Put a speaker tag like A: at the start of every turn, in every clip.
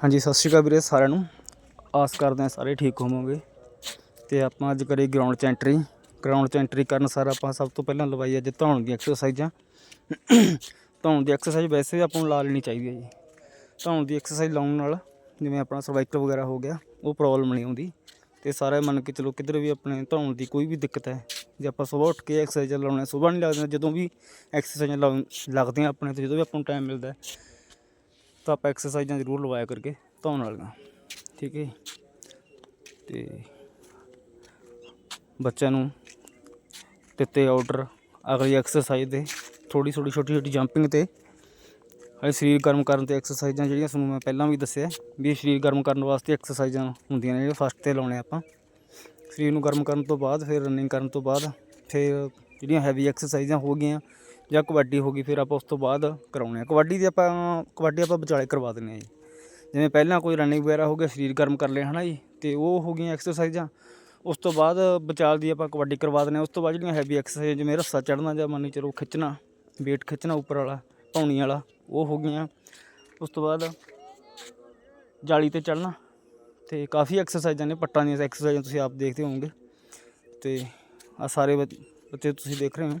A: ਹਾਂਜੀ, ਸਤਿ ਸ਼੍ਰੀ ਅਕਾਲ ਵੀਰੇ ਸਾਰਿਆਂ ਨੂੰ। ਆਸ ਕਰਦੇ ਹਾਂ ਸਾਰੇ ਠੀਕ ਹੋਵੋਗੇ। ਤੇ ਆਪਾਂ ਅੱਜ ਕਰੀ ਗਰਾਊਂਡ 'ਚ ਐਂਟਰੀ ਗਰਾਊਂਡ 'ਚ ਐਂਟਰੀ ਕਰਨ ਸਾਰ ਆਪਾਂ ਸਭ ਤੋਂ ਪਹਿਲਾਂ ਲਵਾਈ ਅੱਜ ਧੌਣ ਦੀ ਐਕਸਰਸਾਈਜ਼ਾਂ ਧੌਣ ਦੀ ਐਕਸਰਸਾਈਜ਼ ਵੈਸੇ ਵੀ ਆਪਾਂ ਨੂੰ ਲਾ ਲੈਣੀ ਚਾਹੀਦੀ ਹੈ ਜੀ। ਧੌਣ ਦੀ ਐਕਸਰਸਾਈਜ਼ ਲਾਉਣ ਨਾਲ ਜਿਵੇਂ ਆਪਣਾ ਸਰਵਾਈਕਲ ਵਗੈਰਾ ਹੋ ਗਿਆ, ਉਹ ਪ੍ਰੋਬਲਮ ਨਹੀਂ ਆਉਂਦੀ। ਤੇ ਸਾਰੇ ਮੰਨ ਕੇ ਚਲੋ ਕਿਧਰ ਵੀ ਆਪਣੇ ਧੌਣ ਦੀ ਕੋਈ ਵੀ ਦਿੱਕਤ ਹੈ, ਜੇ ਆਪਾਂ ਸਵੇਰ ਉੱਠ ਕੇ ਐਕਸਰਸਾਈਜ਼ ਲਾਉਣਾ ਸਵੇਰ ਨਹੀਂ ਲੱਗਦਾ ਜਦੋਂ ਵੀ ਐਕਸਰਸਾਈਜ਼ ਲੱਗਦੀਆਂ ਆਪਣੇ, ਤੇ ਜਦੋਂ ਵੀ ਆਪਾਂ ਨੂੰ ਟਾਈਮ ਮਿਲਦਾ ਤਾਂ ਆਪਾਂ ਐਕਸਰਸਾਈਜ਼ਾਂ ਜ਼ਰੂਰ ਲਵਾਇਆ ਕਰਕੇ ਧੌਣ ਵਾਲੀਆਂ, ਠੀਕ ਹੈ ਜੀ। ਤੇ ਬੱਚਿਆਂ ਨੂੰ ਦਿੱਤੇ ਆਰਡਰ ਅਗਲੀ ਐਕਸਰਸਾਈਜ਼ ਦੇ ਥੋੜੀ ਥੋੜੀ ਛੋਟੀ ਛੋਟੀ ਜੰਪਿੰਗ ਤੇ ਇਹ ਸਰੀਰ ਗਰਮ ਕਰਨ ਤੇ ਐਕਸਰਸਾਈਜ਼ਾਂ ਜਿਹੜੀਆਂ ਤੁਹਾਨੂੰ ਮੈਂ ਪਹਿਲਾਂ ਵੀ ਦੱਸਿਆ, ਵੀ ਸਰੀਰ ਗਰਮ ਕਰਨ ਵਾਸਤੇ ਐਕਸਰਸਾਈਜ਼ਾਂ ਹੁੰਦੀਆਂ ਨੇ, ਜਿਹੜੇ ਫਸਟ ਤੇ ਲਾਉਣੇ ਆਪਾਂ ਸਰੀਰ ਨੂੰ ਗਰਮ ਕਰਨ ਤੋਂ ਬਾਅਦ, ਫਿਰ ਰਨਿੰਗ ਕਰਨ ਤੋਂ ਬਾਅਦ, ਫਿਰ ਜਿਹੜੀਆਂ ਹੈਵੀ ਐਕਸਰਸਾਈਜ਼ਾਂ ਹੋ ਗਈਆਂ ਜਾਂ ਕਬੱਡੀ ਹੋ ਗਈ, ਫਿਰ ਆਪਾਂ ਉਸ ਤੋਂ ਬਾਅਦ ਕਰਾਉਣੇ ਆ। ਕਬੱਡੀ ਦੀ ਆਪਾਂ, ਕਬੱਡੀ ਆਪਾਂ ਵਿਚਾਲੇ ਕਰਵਾ ਦਿੰਦੇ ਆ ਜੀ। ਜਿਵੇਂ ਪਹਿਲਾਂ ਕੋਈ ਰਨਿੰਗ ਵਗੈਰਾ ਹੋ ਗਿਆ, ਸਰੀਰ ਗਰਮ ਕਰ ਲਿਆ ਹਨਾ ਜੀ, ਤੇ ਉਹ ਹੋ ਗਈਆਂ ਐਕਸਰਸਾਈਜ਼ਾਂ ਉਸ ਤੋਂ ਬਾਅਦ ਵਿਚਾਲ ਦੀ ਆਪਾਂ ਕਬੱਡੀ ਕਰਵਾ ਦਿੰਦੇ ਹਾਂ। ਉਸ ਤੋਂ ਬਾਅਦ ਜਿਹੜੀਆਂ ਹੈਵੀ ਐਕਸਰਸਾਈਜ਼ ਜਿਵੇਂ ਰੱਸਾ ਚੜ੍ਹਨਾ ਜਾਂ ਮੰਨ ਚਲੋ ਖਿੱਚਣਾ, weight ਖਿੱਚਣਾ ਉੱਪਰ ਵਾਲਾ ਪੌਣੀ ਵਾਲਾ, ਉਹ ਹੋ ਗਈਆਂ। ਉਸ ਤੋਂ ਬਾਅਦ ਜਾਲੀ ਤੇ ਚੜ੍ਹਨਾ, ਤੇ ਕਾਫੀ ਐਕਸਰਸਾਈਜ਼ਾਂ ਨੇ, ਪੱਟਾਂ ਦੀਆਂ ਐਕਸਰਸਾਈਜ਼ਾਂ ਤੁਸੀਂ ਆਪ ਦੇਖਦੇ ਹੋਵੋਗੇ। ਤੇ ਆ ਸਾਰੇ ਬੱਚੇ ਤੁਸੀਂ ਦੇਖ ਰਹੇ ਹੋ।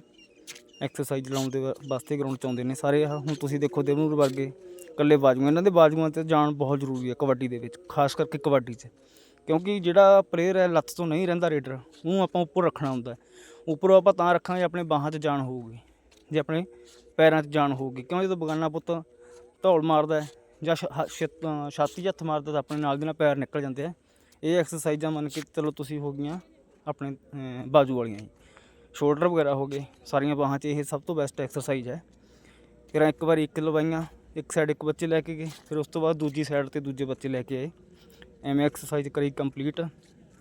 A: ਐਕਸਰਸਾਈਜ਼ ਲਾਉਣ ਦੇ ਵਾ- ਵਾਸਤੇ ਗਰਾਊਂਡ 'ਚ ਆਉਂਦੇ ਨੇ। ਸਾਰੇ ਆਹ ਹੁਣ ਤੁਸੀਂ ਦੇਖੋ ਦੇਵਨੂਰ ਵਰਗੇ ਇਕੱਲੇ ਬਾਜੂਆਂ, ਇਹਨਾਂ ਦੇ ਬਾਜੂਆਂ ਤੇ ਜਾਣ ਬਹੁਤ ਜ਼ਰੂਰੀ ਹੈ ਕਬੱਡੀ ਦੇ ਵਿੱਚ, ਖਾਸ ਕਰਕੇ ਕਬੱਡੀ 'ਚ। ਕਿਉਂਕਿ ਜਿਹੜਾ ਪਲੇਅਰ ਹੈ, ਲੱਤ ਤੋਂ ਨਹੀਂ ਰਹਿੰਦਾ ਰੇਡਰ, ਉਹਨੂੰ ਆਪਾਂ ਉੱਪਰ ਰੱਖਣਾ ਹੁੰਦਾ ਉੱਪਰੋਂ ਆਪਾਂ ਤਾਂ ਰੱਖਾਂਗੇ, ਆਪਣੇ ਬਾਹਾਂ 'ਚ ਜਾਨ ਹੋਊਗੀ, ਜੇ ਆਪਣੇ ਪੈਰਾਂ 'ਚ ਜਾਨ ਹੋਊਗੀ। ਕਿਉਂ? ਜਦੋਂ ਬਗਾਨਾ ਪੁੱਤ ਧੌਲ ਮਾਰਦਾ ਜਾਂ ਛ- ਛਾਤੀ 'ਚ ਹੱਥ ਮਾਰਦਾ ਤਾਂ ਆਪਣੇ ਨਾਲ ਦੀ ਨਾਲ ਪੈਰ ਨਿਕਲ ਜਾਂਦੇ ਆ। ਇਹ ਐਕਸਰਸਾਈਜ਼ਾਂ ਮੰਨ ਕੇ ਚਲੋ ਤੁਸੀਂ ਹੋ ਗਈਆਂ ਆਪਣੇ ਬਾਜੂ ਵਾਲੀਆਂ ਜੀ। ਸ਼ੋਲਡਰ ਵਗੈਰਾ ਹੋ ਗਏ, ਸਾਰੀਆਂ ਬਾਹਾਂ 'ਚ ਇਹ ਸਭ ਤੋਂ ਬੈਸਟ ਐਕਸਰਸਾਈਜ਼ ਹੈ। ਫਿਰ ਇੱਕ ਵਾਰੀ ਇੱਕ ਲਵਾਈਆਂ, ਇੱਕ ਸਾਈਡ ਇੱਕ ਬੱਚੇ ਲੈ ਕੇ ਗਏ, ਫਿਰ ਉਸ ਤੋਂ ਬਾਅਦ ਦੂਜੀ ਸਾਈਡ ਤੇ ਦੂਜੇ ਬੱਚੇ ਲੈ ਕੇ ਆਏ। ਐਵੇਂ ਐਕਸਰਸਾਈਜ਼ ਕਰੀ ਕੰਪਲੀਟ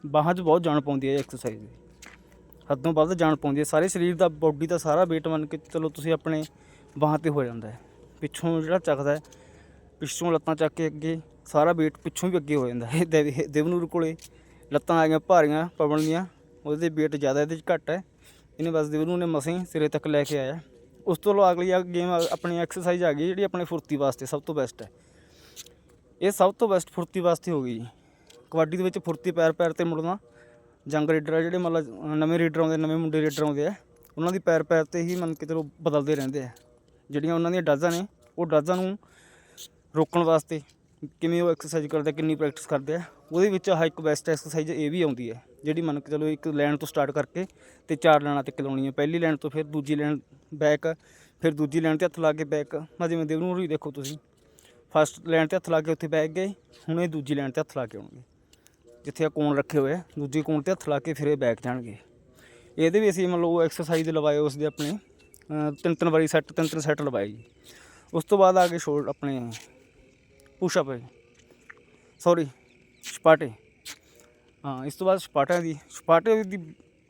A: ਬਾਹਾਂ 'ਚ ਬਹੁਤ ਜਾਣ ਪਾਉਂਦੀ ਹੈ ਇਹ ਐਕਸਰਸਾਈਜ਼ ਦੀ ਹੱਦੋਂ ਵੱਧ ਜਾਣ ਪਾਉਂਦੀ ਹੈ। ਸਾਰੇ ਸਰੀਰ ਦਾ ਬੋਡੀ ਦਾ ਸਾਰਾ weight ਮੰਨ ਕੇ ਚਲੋ ਤੁਸੀਂ ਆਪਣੇ ਬਾਹਾਂ ਤੇ ਹੋ ਜਾਂਦਾ ਹੈ। ਪਿੱਛੋਂ ਜਿਹੜਾ ਚੱਕਦਾ ਹੈ, ਪਿੱਛੋਂ ਲੱਤਾਂ ਚੱਕ ਕੇ ਅੱਗੇ, ਸਾਰਾ weight ਪਿੱਛੋਂ ਵੀ ਅੱਗੇ ਹੋ ਜਾਂਦਾ ਹੈ। ਦੇਵ- ਦੇਵਨੂਰ ਕੋਲੇ ਲੱਤਾਂ ਆ ਗਈਆਂ, ਭਾਰੀਆਂ, ਪਵਨ ਦੀਆਂ, ਉਹਦੇ weight ਜ਼ਿਆਦਾ, ਇਹਦੇ 'ਚ ਘੱਟ ਹੈ। ਇਹਨੇ ਬਸ ਦੇਵਨੂਰ ਨੇ ਮਸੀਂ ਸਿਰੇ ਤੱਕ ਲੈ ਕੇ ਆਇਆ। ਉਸ ਤੋਂ ਇਲਾਵਾ ਅਗਲੀ ਆ ਗੇਮ ਆਪਣੀ ਐਕਸਰਸਾਈਜ਼ ਆ ਗਈ ਜਿਹੜੀ ਆਪਣੇ ਫੁਰਤੀ ਵਾਸਤੇ ਸਭ ਤੋਂ ਬੈਸਟ ਹੈ। ਇਹ ਸਭ ਤੋਂ ਬੈਸਟ ਫੁਰਤੀ ਵਾਸਤੇ ਹੋ ਗਈ ਜੀ। ਕਬੱਡੀ ਦੇ ਵਿੱਚ ਫੁਰਤੀ ਪੈਰ ਪੈਰ ਤੇ ਮੁੜਨਾ, ਜੰਗ ਰੇਡਰ ਆ ਜਿਹੜੇ ਮਤਲਬ ਨਵੇਂ ਰੇਡਰ ਆਉਂਦੇ, ਨਵੇਂ ਮੁੰਡੇ ਰੇਡਰ ਆਉਂਦੇ ਆ, ਉਹਨਾਂ ਦੀ ਪੈਰ ਪੈਰ ਤੇ ਹੀ ਮੰਨ ਕੇ ਚਲੋ ਬਦਲਦੇ ਰਹਿੰਦੇ ਆ। ਜਿਹੜੀਆਂ ਉਹਨਾਂ ਦੀਆਂ ਡਾਜ਼ਾਂ ਨੇ, ਉਹ ਡਾਜ਼ਾਂ ਨੂੰ ਰੋਕਣ ਵਾਸਤੇ ਕਿਵੇਂ ਉਹ ਐਕਸਰਸਾਈਜ਼ ਕਰਦੇ ਕਿੰਨੀ ਪ੍ਰੈਕਟਿਸ ਕਰਦੇ ਆ, ਉਹਦੇ ਵਿੱਚ ਆਹ ਇੱਕ ਬੈਸਟ ਐਕਸਰਸਾਈਜ਼ ਇਹ ਵੀ ਆਉਂਦੀ ਹੈ। ਜਿਹੜੀ ਮੰਨ ਕੇ ਚਲੋ ਇੱਕ ਲਾਈਨ ਤੋਂ ਸਟਾਰਟ ਕਰਕੇ ਤੇ ਚਾਰ ਲਾਈਨਾਂ ਤੱਕ ਲਾਉਣੀ ਹੈ। ਪਹਿਲੀ ਲਾਈਨ ਤੋਂ ਫਿਰ ਦੂਜੀ ਲਾਈਨ ਬੈਕ ਫਿਰ ਦੂਜੀ ਲਾਈਨ ਤੇ ਹੱਥ ਲਾ ਕੇ ਬੈਕ ਮੈਂ ਜਿਵੇਂ ਦੇਵਨੂਰ ਹੀ ਦੇਖੋ ਤੁਸੀਂ। ਫਸਟ ਲਾਈਨ ਤੇ ਹੱਥ ਲਾ ਕੇ ਉੱਥੇ ਬੈਕ ਗਏ, ਹੁਣ ਇਹ ਦੂਜੀ ਲਾਈਨ ਤੇ ਹੱਥ ਲਾ ਕੇ ਆਉਣਗੇ। ਜਿੱਥੇ ਆ ਕੋਣ ਰੱਖੇ ਹੋਏ ਆ, ਦੂਜੀ ਕੋਣ ਤੇ ਹੱਥ ਲਾ ਕੇ ਫਿਰ ਇਹ ਬੈਕ ਜਾਣਗੇ। ਇਹਦੇ ਵੀ ਅਸੀਂ ਮਤਲਬ ਉਹ ਐਕਸਰਸਾਈਜ਼ ਲਵਾਏ ਉਸ ਦੇ ਆਪਣੇ ਤਿੰਨ ਤਿੰਨ ਵਾਰੀ ਸੈੱਟ ਤਿੰਨ ਤਿੰਨ ਸੈੱਟ ਲਵਾਏ ਜੀ। ਉਸ ਤੋਂ ਬਾਅਦ ਆ ਗਏ ਸ਼ੋਲਡ ਆਪਣੇ ਪੁਸ਼ਅਪ ਸੌਰੀ ਸਪਾਟੇ। ਹਾਂ, ਇਸ ਤੋਂ ਬਾਅਦ ਸਪਾਟਿਆਂ ਦੀ, ਸਪਾਟੇ ਦੀ,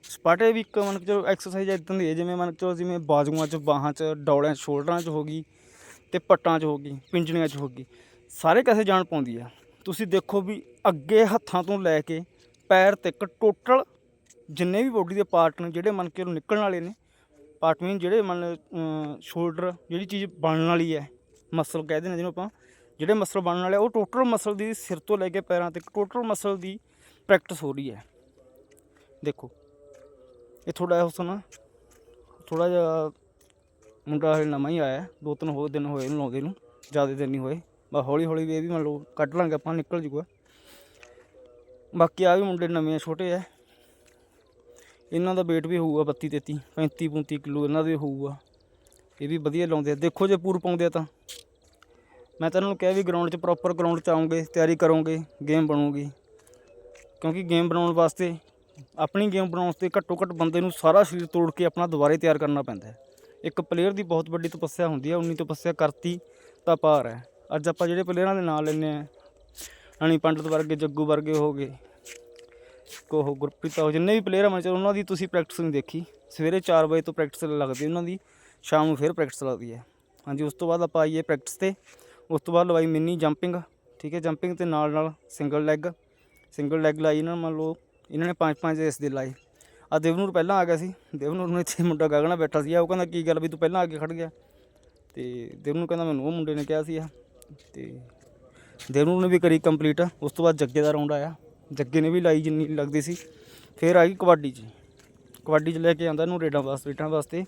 A: ਸਪਾਟੇ ਵੀ ਇੱਕ ਮਨ ਚਲੋ ਐਕਸਰਸਾਈਜ਼ ਇਦਾਂ ਦੀ ਹੈ, ਜਿਵੇਂ ਮਨ ਚਲੋ ਜਿਵੇਂ ਬਾਜੂਆਂ 'ਚ, ਬਾਹਾਂ 'ਚ, ਡੌਲਿਆਂ 'ਚ, ਸ਼ੋਲਡਰਾਂ 'ਚ ਹੋ ਗਈ ਤੇ ਪੱਟਾਂ 'ਚ ਹੋ ਗਈ, ਪਿੰਜਣੀਆਂ 'ਚ ਹੋ ਗਈ, ਸਾਰੇ ਕਸੇ ਜਾਣ ਪਾਉਂਦੀ ਆ। ਤੁਸੀਂ ਦੇਖੋ ਵੀ ਅੱਗੇ ਹੱਥਾਂ ਤੋਂ ਲੈ ਕੇ ਪੈਰ ਤੱਕ ਟੋਟਲ ਜਿੰਨੇ ਵੀ ਬੋਡੀ ਦੇ ਪਾਰਟ ਨੇ, ਜਿਹੜੇ ਮੰਨ ਕੇ ਚਲੋ ਨਿਕਲਣ ਵਾਲੇ ਨੇ ਪਾਰਟ ਮੀਨ ਜਿਹੜੇ ਮੰਨ ਸ਼ੋਲਡਰ ਜਿਹੜੀ ਚੀਜ਼ ਬਣਨ ਵਾਲੀ ਹੈ ਮਸਲ ਕਹਿੰਦੇ ਨੇ ਜਿਹਨੂੰ ਆਪਾਂ, ਜਿਹੜੇ ਮਸਲ ਬਣਨ ਵਾਲੇ ਉਹ ਟੋਟਲ ਮਸਲ ਦੀ ਸਿਰ ਤੋਂ ਲੈ ਕੇ ਪੈਰਾਂ ਤੱਕ ਟੋਟਲ ਮਸਲ ਦੀ ਪ੍ਰੈਕਟਿਸ ਹੋ ਰਹੀ ਹੈ। ਦੇਖੋ, ਇਹ ਥੋੜਾ ਉਸ ਨਾ ਥੋੜਾ ਜਿਹਾ ਮੁੰਡਾ ਹਲੇ ਨਵਾਂ ਹੀ ਆਇਆ, ਦੋ ਤਿੰਨ ਹੋਰ ਦਿਨ ਹੋਏ ਨੂੰ ਲਾਉਂਦੇ ਨੂੰ, ਜ਼ਿਆਦਾ ਦਿਨ ਨਹੀਂ ਹੋਏ। ਬਸ ਹੌਲੀ ਹੌਲੀ ਵੀ ਇਹ ਵੀ ਮੰਨ ਲਓ ਕੱਢ ਲਾਂਗੇ ਆਪਾਂ, ਨਿਕਲ ਜੂਗਾ। ਬਾਕੀ ਆ ਵੀ ਮੁੰਡੇ ਨਵੇਂ ਛੋਟੇ ਆ। ਇਹਨਾਂ ਦਾ weight ਵੀ ਹੋਊਗਾ 32 33 35 35 ਕਿਲੋ ਇਹਨਾਂ ਦੇ ਹੋਊਗਾ। ਇਹ ਵੀ ਵਧੀਆ ਲਾਉਂਦੇ ਆ। ਦੇਖੋ ਜੇ ਪੂਰ ਪਾਉਂਦੇ ਆ ਤਾਂ। ਮੈਂ ਤਾਂ ਇਹਨਾਂ ਨੂੰ ਕਿਹਾ ਵੀ ਗਰਾਊਂਡ 'ਚ ਪ੍ਰੋਪਰ ਗਰਾਊਂਡ 'ਚ ਆਉਂਗੇ ਤਿਆਰੀ ਕਰੋਗੇ ਗੇਮ ਬਣੂਗੀ। ਕਿਉਂਕਿ ਗੇਮ ਬਣਾਉਣ ਵਾਸਤੇ, ਆਪਣੀ ਗੇਮ ਬਣਾਉਣ ਵਾਸਤੇ ਘੱਟੋ ਘੱਟ ਬੰਦੇ ਨੂੰ ਸਾਰਾ ਸਰੀਰ ਤੋੜ ਕੇ ਆਪਣਾ ਦੁਬਾਰੇ ਤਿਆਰ ਕਰਨਾ ਪੈਂਦਾ ਹੈ। ਇੱਕ ਪਲੇਅਰ ਦੀ ਬਹੁਤ ਵੱਡੀ ਤਪੱਸਿਆ ਹੁੰਦੀ ਹੈ, ਉਨੀ ਤਪੱਸਿਆ ਕਰਤੀ ਤਾਂ ਪਾਰ ਹੈ। ਅੱਜ ਆਪਾਂ ਜਿਹੜੇ ਪਲੇਅਰਾਂ ਦੇ ਨਾਂ ਲੈਂਦੇ ਆ ਹਣੀ ਪੰਡਤ ਵਰਗੇ, ਜੱਗੂ ਵਰਗੇ ਹੋ ਗਏ ਕੋਹ ਗੁਰਪ੍ਰੀਤ ਹੋ ਜਿੰਨੇ ਵੀ ਪਲੇਅਰ ਆ, ਮੈਂ ਚਲੋ ਉਹਨਾਂ ਦੀ ਤੁਸੀਂ ਪ੍ਰੈਕਟਿਸ ਨਹੀਂ ਦੇਖੀ। ਸਵੇਰੇ 4 ਵਜੇ ਤੋਂ ਪ੍ਰੈਕਟਿਸ ਲੱਗਦੀ ਉਹਨਾਂ ਦੀ, ਸ਼ਾਮ ਨੂੰ ਫਿਰ ਪ੍ਰੈਕਟਿਸ ਲੱਗਦੀ ਹੈ। ਹਾਂਜੀ, ਉਸ ਤੋਂ ਬਾਅਦ ਆਪਾਂ ਆਈਏ ਪ੍ਰੈਕਟਿਸ ਤੇ, ਉਸ ਤੋਂ ਬਾਅਦ ਲਵਾਈ ਮਿੰਨੀ ਜੰਪਿੰਗ ਠੀਕ ਹੈ ਜੰਪਿੰਗ ਤੇ ਨਾਲ ਨਾਲ ਸਿੰਗਲ ਲੈਗ ਸਿੰਗਲ ਲੈਗ ਲਾਈ ਇਹਨਾਂ ਮੰਨ ਲਓ, ਇਹਨਾਂ ਨੇ ਪੰਜ ਪੰਜ ਇਸ ਦੇ ਲਾਏ। ਆ ਦੇਵਨੂਰ ਪਹਿਲਾਂ ਆ ਗਿਆ ਸੀ। ਦੇਵਨੂਰ ਨੂੰ ਇੱਥੇ ਮੁੰਡਾ ਗਗਨਾ ਬੈਠਾ ਸੀ ਉਹ ਕਹਿੰਦਾ, ਕੀ ਗੱਲ ਵੀ ਤੂੰ ਪਹਿਲਾਂ ਆ ਕੇ ਖੜ ਗਿਆ? ਤੇ ਦੇਵਨੂਰ ਕਹਿੰਦਾ, ਮੈਨੂੰ ਉਹ ਮੁੰਡੇ ਨੇ ਕਿਹਾ ਸੀ ਆ ਤੇ ਦੇਵਨੂ ਨੇ ਵੀ ਕਰੀ ਕੰਪਲੀਟ ਉਸ ਤੋਂ ਬਾਅਦ ਜੱਗੇ ਦਾ ਰਾਉਂਡ ਆਇਆ। ਜੱਗੇ ਨੇ ਵੀ ਲਾਈ ਜਿੰਨੀ ਲੱਗਦੀ ਸੀ। ਫਿਰ ਆ ਗਈ ਕਬੱਡੀ 'ਚ। ਕਬੱਡੀ 'ਚ ਲੈ ਕੇ ਆਂਦਾ ਇਹਨੂੰ ਰੇਡਾਂ ਵਾਸਤੇ ਰੇਡਾਂ ਵਾਸਤੇ।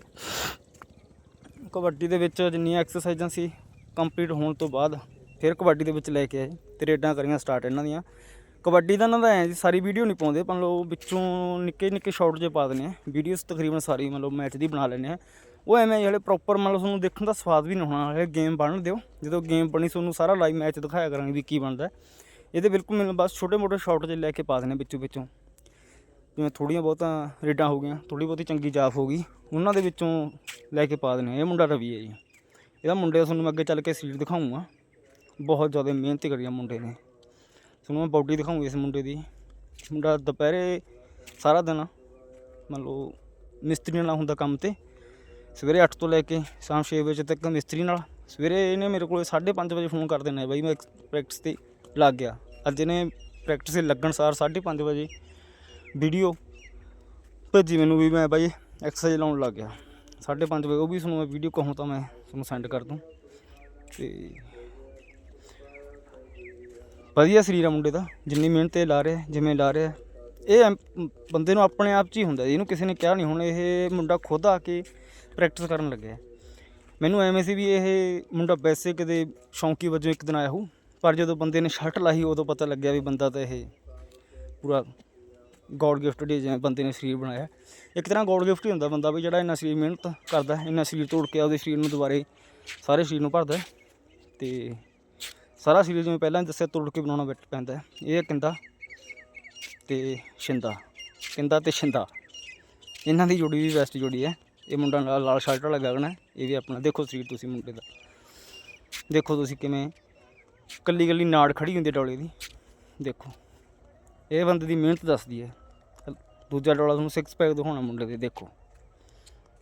A: ਕਬੱਡੀ ਦੇ ਵਿੱਚ ਜਿੰਨੀਆਂ ਐਕਸਰਸਾਈਜ਼ਾਂ ਸੀ ਕੰਪਲੀਟ ਹੋਣ ਤੋਂ ਬਾਅਦ ਫਿਰ ਕਬੱਡੀ ਦੇ ਵਿੱਚ ਲੈ ਕੇ ਆਏ ਤੇ ਰੇਡਾਂ ਕਰੀਆਂ ਸਟਾਰਟ ਇਹਨਾਂ ਦੀਆਂ। ਕਬੱਡੀ ਦਾ ਇਹਨਾਂ ਦਾ ਐਂ ਜੀ, ਸਾਰੀ ਵੀਡੀਓ ਨਹੀਂ ਪਾਉਂਦੇ, ਪਰ ਲੋ ਵਿੱਚੋਂ ਨਿੱਕੇ ਨਿੱਕੇ ਸ਼ਾਰਟ ਜੇ ਪਾ ਦਿੰਦੇ ਆ। ਵੀਡੀਓਸ ਤਕਰੀਬਨ ਸਾਰੀ ਮਤਲਬ ਮੈਚ ਦੀ ਬਣਾ ਲੈਂਦੇ ਆ। ਉਹ ਐਵੇਂ ਜਿਹੜੇ ਪ੍ਰੋਪਰ ਮਤਲਬ ਤੁਹਾਨੂੰ ਦੇਖਣ ਦਾ ਸਵਾਦ ਵੀ ਨਹੀਂ ਹੋਣਾ ਹੈ ਗੇਮ ਬਣ ਦਿਓ। ਜਦੋਂ ਗੇਮ ਬਣੀ, ਤੁਹਾਨੂੰ ਸਾਰਾ ਲਾਈਵ ਮੈਚ ਦਿਖਾਇਆ ਕਰਾਂਗੇ ਵੀ ਕੀ ਬਣਦਾ ਇਹਦੇ ਬਿਲਕੁਲ ਮੈਨੂੰ ਬਸ ਛੋਟੇ ਮੋਟੇ ਸ਼ਾਰਟ ਜੇ ਲੈ ਕੇ ਪਾ ਦੇਣੇ ਵਿੱਚੋਂ ਵਿੱਚੋਂ। ਜਿਵੇਂ ਥੋੜੀਆਂ ਬਹੁਤਾਂ ਰੇਡਾਂ ਹੋ ਗਈਆਂ ਥੋੜੀ ਬਹੁਤੀ ਚੰਗੀ ਜਾਫ ਹੋ ਗਈ, ਉਹਨਾਂ ਦੇ ਵਿੱਚੋਂ ਲੈ ਕੇ ਪਾ ਦੇਣੇ ਇਹ ਮੁੰਡਾ ਰਵੀ ਹੈ ਜੀ। ਇਹਦਾ ਮੁੰਡੇ ਤੁਹਾਨੂੰ ਮੈਂ ਅੱਗੇ ਚੱਲ ਕੇ ਸੀਟ ਦਿਖਾਊਂਗਾ। ਬਹੁਤ ਜ਼ਿਆਦਾ ਮਿਹਨਤ ਕਰੀ ਆ ਮੁੰਡੇ ਨੇ। ਤੁਹਾਨੂੰ ਮੈਂ ਬਾਡੀ ਦਿਖਾਊਂਗਾ ਇਸ ਮੁੰਡੇ ਦੀ। ਮੁੰਡਾ ਦੁਪਹਿਰੇ ਸਾਰਾ ਦਿਨ ਮੰਨ ਲਓ ਮਿਸਤਰੀ ਨਾਲ ਹੁੰਦਾ ਕੰਮ ਤੇ। ਸਵੇਰੇ 8 ਤੋਂ ਲੈ ਕੇ ਸ਼ਾਮ 6 ਵਜੇ ਤੱਕ ਮਿਸਤਰੀ ਨਾਲ। ਸਵੇਰੇ ਇਹਨੇ ਮੇਰੇ ਕੋਲ 5:30 ਵਜੇ ਫੋਨ ਕਰ ਦੇਣਾ ਬਾਈ, ਮੈਂ ਪ੍ਰੈਕਟਿਸ ਤੇ ਲੱਗ ਗਿਆ। ਅੱਜ ਇਹਨੇ ਪ੍ਰੈਕਟਿਸ ਤੇ ਲੱਗਣ ਸਾਰ 5:30 ਵਜੇ ਵੀਡੀਓ ਭੇਜੀ ਮੈਨੂੰ ਵੀ ਮੈਂ ਬਾਈ ਐਕਸਰਸਾਈਜ਼ ਲਾਉਣ ਲੱਗ ਗਿਆ। 5:30 ਵਜੇ ਉਹ ਵੀ ਤੁਹਾਨੂੰ ਮੈਂ ਵੀਡੀਓ ਕਹੂੰ ਤਾਂ ਮੈਂ ਤੁਹਾਨੂੰ ਸੈਂਡ ਕਰ ਦੂੰ। ਤੇ ਵਧੀਆ ਸਰੀਰ ਆ ਮੁੰਡੇ ਦਾ, ਜਿੰਨੀ ਮਿਹਨਤ ਇਹ ਲਾ ਰਿਹਾ, ਜਿਵੇਂ ਲਾ ਰਿਹਾ। ਇਹ ਐਮ- ਬੰਦੇ ਨੂੰ ਆਪਣੇ ਆਪ 'ਚ ਹੀ ਹੁੰਦਾ, ਇਹਨੂੰ ਕਿਸੇ ਨੇ ਕਿਹਾ ਨਹੀਂ, ਹੁਣ ਇਹ ਮੁੰਡਾ ਖੁਦ ਆ ਕੇ ਪ੍ਰੈਕਟਿਸ ਕਰਨ ਲੱਗਿਆ। ਮੈਨੂੰ ਐਵੇਂ ਸੀ ਵੀ ਇਹ ਮੁੰਡਾ ਵੈਸੇ ਕਿਤੇ ਸ਼ੌਂਕੀ ਵਜੋਂ ਇੱਕ ਦਿਨ ਆਇਆ ਹੋਊ, ਪਰ ਜਦੋਂ ਬੰਦੇ ਨੇ ਸ਼ਰਟ ਲਾਈ ਉਦੋਂ ਪਤਾ ਲੱਗਿਆ ਵੀ ਬੰਦਾ ਤਾਂ ਇਹ ਪੂਰਾ ਗੋਡ ਗਿਫਟਡ ਜਿਵੇਂ ਬੰਦੇ ਨੇ ਸਰੀਰ ਬਣਾਇਆ। ਇੱਕ ਤਰ੍ਹਾਂ ਗੋਡ ਗਿਫਟ ਹੀ ਹੁੰਦਾ ਬੰਦਾ ਵੀ ਜਿਹੜਾ ਇੰਨਾ ਸਰੀਰ ਮਿਹਨਤ ਕਰਦਾ, ਇੰਨਾ ਸਰੀਰ ਤੋੜ ਕੇ ਉਹਦੇ ਸਰੀਰ ਨੂੰ ਦੁਬਾਰੇ ਸਾਰੇ ਸਰੀਰ ਨੂੰ ਭਰਦਾ ਤੇ ਸਾਰਾ ਸਰੀਰ ਜਿਵੇਂ ਪਹਿਲਾਂ ਦੱਸਿਆ ਤੋੜ ਕੇ ਬਣਾਉਣਾ ਪੈਂਦਾ ਇਹ ਹੈ। ਇਹ ਕਿੰਦਾ ਤੇ ਸ਼ਿੰਦਾ ਕਿੰਦਾ ਤੇ ਸ਼ਿੰਦਾ ਇਹਨਾਂ ਦੀ ਜੋੜੀ ਵੀ ਬੈਸਟ ਜੋੜੀ ਹੈ। ਇਹ ਮੁੰਡਾ ਨਾਲ ਲਾਲ ਸ਼ਰਟ ਵਾਲਾ ਗਗਨ ਹੈ। ਇਹ ਵੀ ਆਪਣਾ ਦੇਖੋ ਸਰੀਰ ਤੁਸੀਂ ਮੁੰਡੇ ਦਾ। ਦੇਖੋ ਤੁਸੀਂ ਕਿਵੇਂ ਕੱਲੀ ਕੱਲੀ ਨਾੜ ਖੜੀ ਹੁੰਦੀ ਡੋਲੇ ਦੀ। ਦੇਖੋ। ਇਹ ਬੰਦੇ ਦੀ ਮਿਹਨਤ ਦੱਸਦੀ ਹੈ। ਦੂਜਾ ਡੋਲਾ ਤੁਹਾਨੂੰ ਸਿਕਸ ਪੈਕ ਦਿਖਾਉਣਾ ਮੁੰਡੇ ਦੇ, ਦੇਖੋ।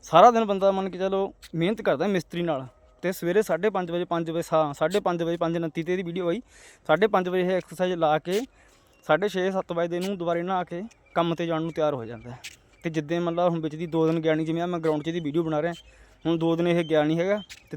A: ਸਾਰਾ ਦਿਨ ਬੰਦਾ ਮੰਨ ਕੇ ਚਲੋ ਮਿਹਨਤ ਕਰਦਾ ਮਿਸਤਰੀ ਨਾਲ। ਤੇ ਸਵੇਰੇ 5:30 ਵਜੇ 5 ਵਜੇ ਸਾ 5:30 ਵਜੇ 5:29 ਤੇ ਇਹਦੀ ਵੀਡੀਓ ਆਈ। 5:30 ਵਜੇ ਇਹ ਐਕਸਰਸਾਈਜ਼ ਲਾ ਕੇ 6:30 7 ਵਜੇ ਦੇ ਨੂੰ ਦੁਬਾਰੇ ਨਹਾ ਕੇ ਕੰਮ ਤੇ ਜਾਣ ਨੂੰ ਤਿਆਰ ਹੋ ਜਾਂਦਾ ਹੈ। ਤੇ ਜਿੱਦਾਂ ਮਤਲਬ ਹੁਣ ਵਿੱਚ ਦੀ ਦੋ ਦਿਨ ਗਿਆ ਨਹੀਂ ਜਿਵੇਂ ਮੈਂ ਗਰਾਊਂਡ 'ਚ ਇਹਦੀ ਵੀਡੀਓ ਬਣਾ ਰਿਹਾ, ਹੁਣ ਦੋ ਦਿਨ ਇਹ ਗਿਆ ਨਹੀਂ ਹੈਗਾ ਤੇ ਦੋ-